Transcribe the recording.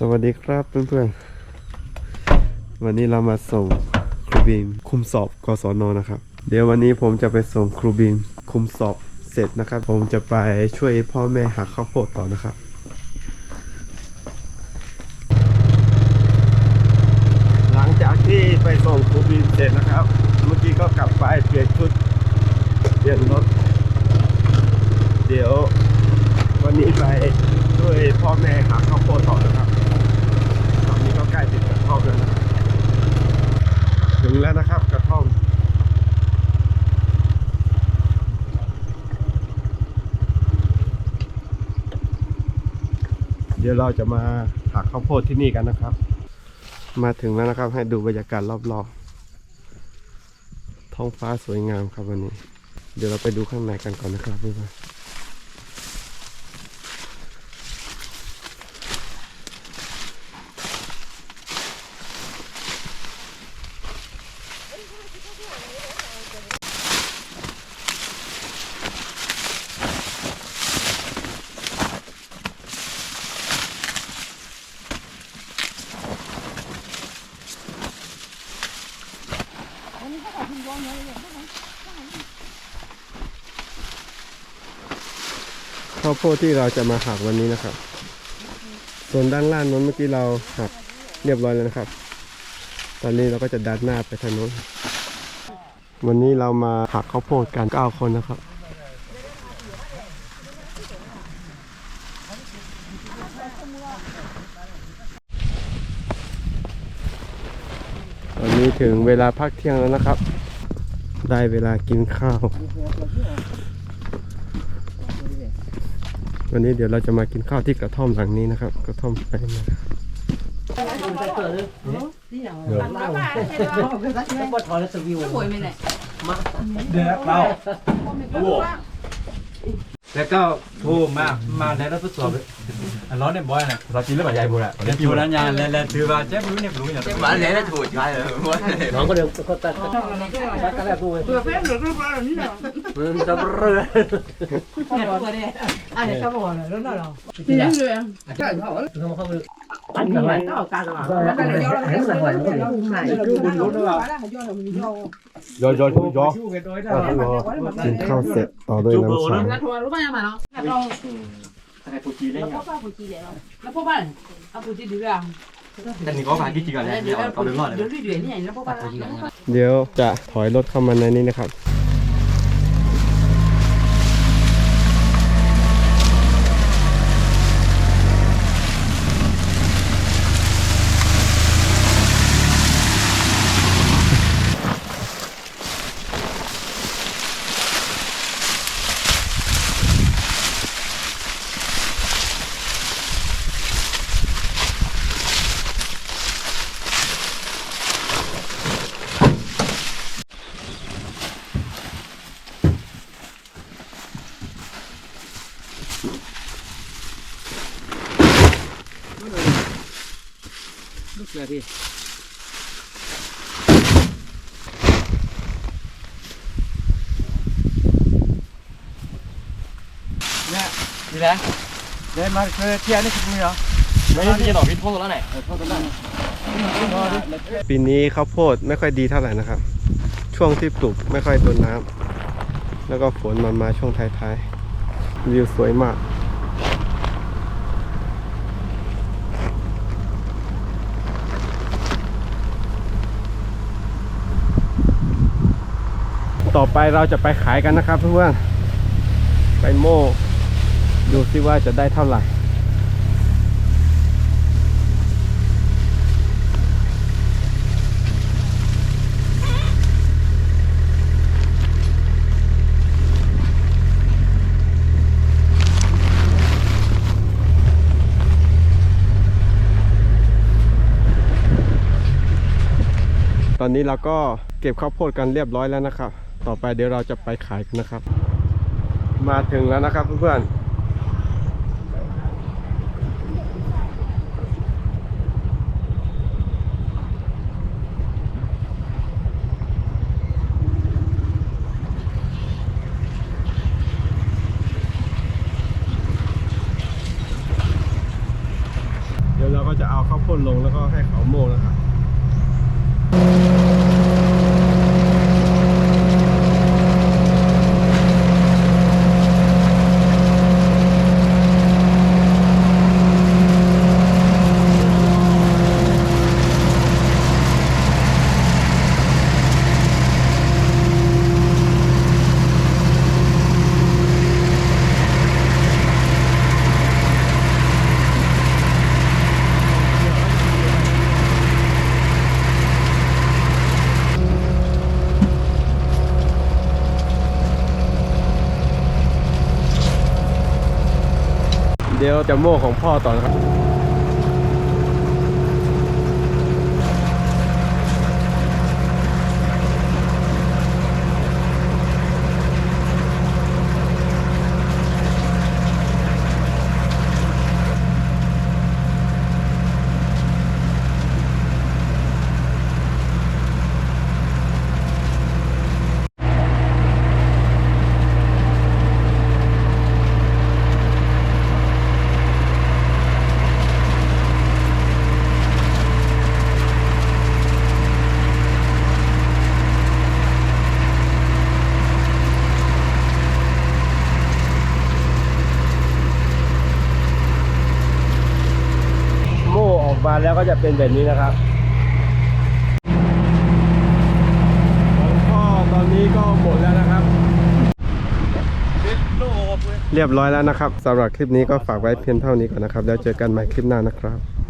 สวัสดีครับเพื่อนๆ วันนี้เรามาส่งครูบีมคุมสอบกศนนะครับ เดี๋ยววันนี้ผมจะไปส่งครูบีมคุมสอบเสร็จนะครับ ผมจะไปช่วยพ่อแม่หักข้าวโพดต่อนะครับหลังจากที่ไปส่งครูบีมเสร็จนะครับ เมื่อกี้ก็กลับไปเปลี่ยนชุดเปลี่ยนรถเดี๋ยววันนี้ไปช่วยพ่อแม่หาข้าวโพดต่อนะครับ ใกล้ติดกระท่อมแล้วนถึงแล้วนะครับกระท่อมเดี๋ยวเราจะมาหักข้าวโพดที่นี่กันนะครับ มาถึงแล้วนะครับให้ดูบรรยากาศรอบๆท้องฟ้าสวยงามครับวันนี้ เดี๋ยวเราไปดูข้างในกันก่อนนะครับเพื่อนๆ ข้าวโพดที่เราจะมาหักวันนี้นะครับ ส่วนด้านล่างนั้นเมื่อกี้เราหักเรียบร้อยแล้วนะครับ ตอนนี้เราก็จะดันหน้าไปทางโน้นวันนี้เรามาหักข้าวโพดกันเก้าคนนะครับตอนนี้ถึงเวลาพักเที่ยงแล้วนะครับ ได้เวลากินข้าว วันนี้เดี๋ยวเราจะมากินข้าวที่กระท่อมหลังนี้นะครับ กระท่อมไปมาแล้วก็โทรมา มาในรับทดสอบ ร้อนเนี่ยบอยนะเรากินแล้วแบบใหญ่บุระเดี๋ยวอยู่แล้วยานแล้วแล้วถือว่าเจ๊ไม่รู้เนี่ยรู้อย่าง mà anh lẽ nó thua trái rồi muốn น้องก็เดี๋ยวก็ตัดตัดแล้วกูมันจะเรือยอยอยยอกินข้าวเสร็จต่อด้วยน้ำชา là thua lúc bao nhiêu mà nó là to ให้ปูจีเล่น nó กับ có bao phụ chi để không nó có bao à phụ chi được à แต่นี่ก็พากี่จีกันเนี่ยเดี๋ยวเอาเรื่องรอดเลย được đi đuổi như này nó có bao เดี๋ยวจะถอยรถเข้ามาในนี้นะครับ เนี่ยนี่แหละเดินมาเคยเที่ยวนี่คือมึงเหรอไม่ได้จะหลอกพิษพวกแล้วไหนพวกนั้นปีนี้ข้าวโพดไม่ค่อยดีเท่าไหร่นะครับ ช่วงที่ปลูกไม่ค่อยโดนน้ำแล้วก็ฝนมามาช่วงท้ายๆวิวสวยมาก ต่อไปเราจะไปขายกันนะครับเพื่อนๆไปโม่ดูซิว่าจะได้เท่าไหร่ตอนนี้เราก็เก็บข้าวโพดกันเรียบร้อยแล้วนะครับ ต่อไปเดี๋ยวเราจะไปขายกันนะครับ มาถึงแล้วนะครับเพื่อนเดี๋ยวเราก็จะเอาพ่นลงแล้วก็ให้เขาโม่นะครับ เดี๋ยวจะโม่ของพ่อต่อนะครับ โม่ออ ก็จะเป็นแบบนี้นะครับพ่อตอนนี้ก็หมดแล้วนะครับ เรียบร้อยแล้วนะครับสำหรับคลิปนี้ก็ฝากไว้เพียงเท่านี้ก่อนนะครับ แล้วเจอกันใหม่คลิปหน้านะครับ